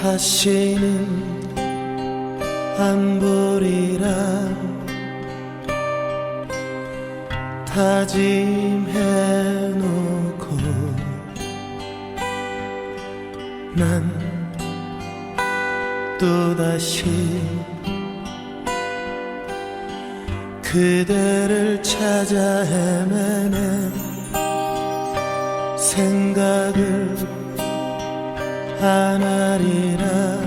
다시는 안 보리라. 다짐해놓고 난 또다시 그대를 찾아 헤매네 생각을 안 하리라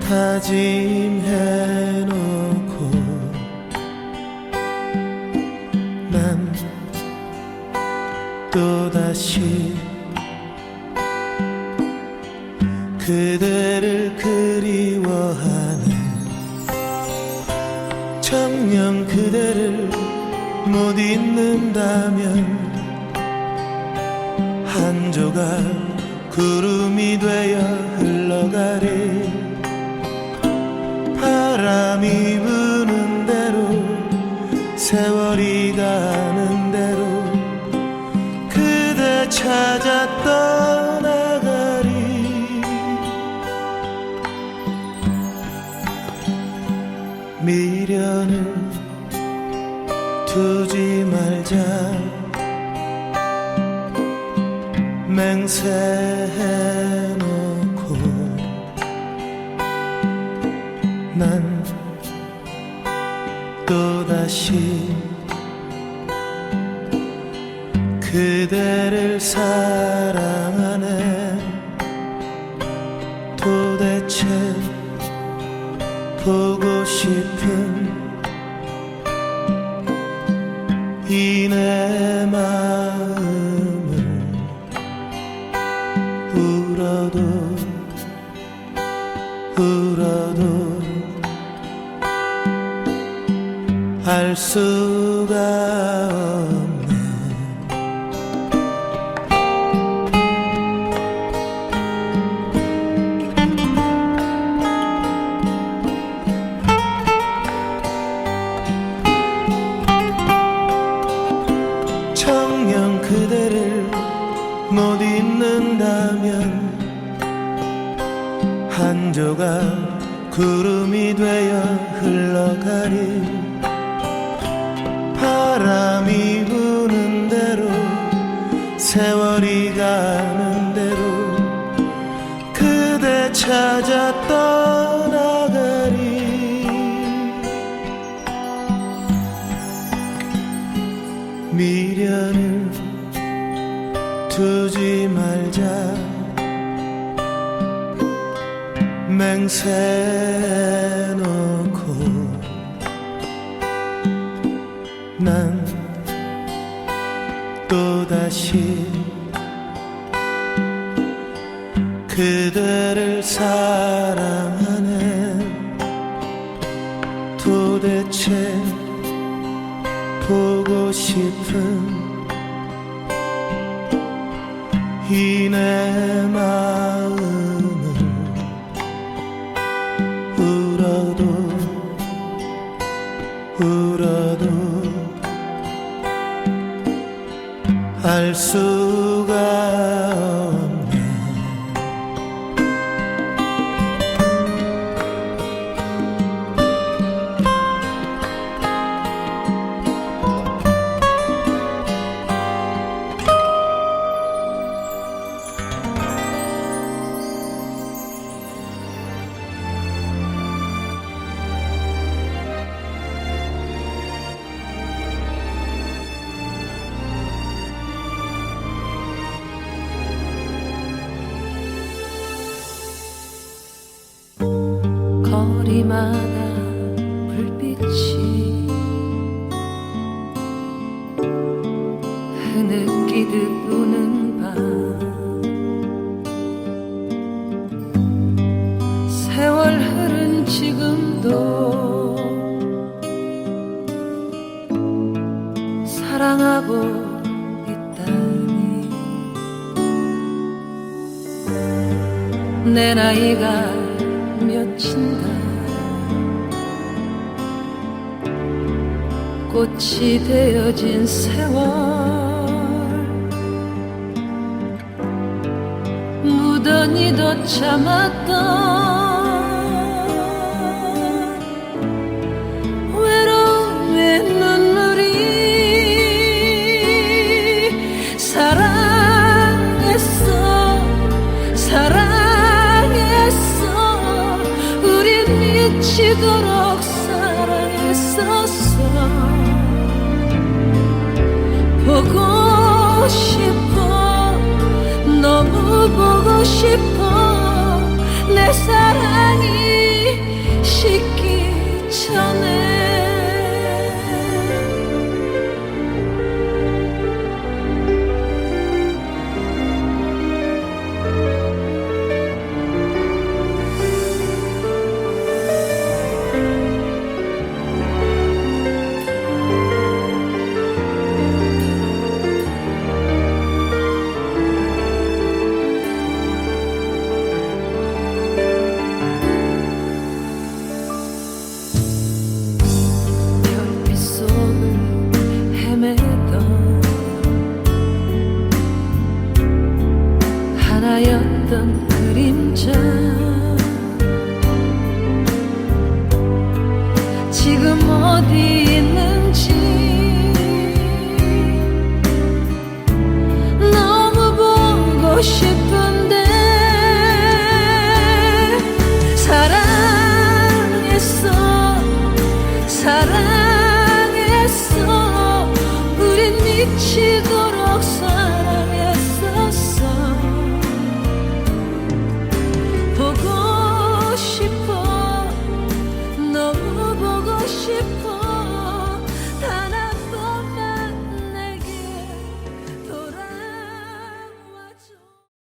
다짐해 놓고 난 또다시 그대를 그리워하네 정녕 그대를 못 잊는다면 한 조각 구름이 되어 흘러가리. 바람이 부는 대로 세월이 가는 대로 그대 찾아 떠나가리. 미련을 두지 말자 맹세해놓고 난 또다시 그대를 사랑 수가 청년 그대를 못 잊는다면 한 조각 구름이 되어 흘러가리 바람이 부는 대로 세월이 가는 대로 그대 찾아 떠나가리. 미련을 두지 말자. 맹세놓 난 또다시 그대를 사랑하네 도대체 보고 싶은 이 내 마음을 울어도 울어도 알수 거리마다 불빛이 흐느끼듯 우는 밤. 세월 흐른 지금도 사랑하고 있다니. 내 나이가 몇인가 꽃이 되어진 세월. 무던히도 참았던 보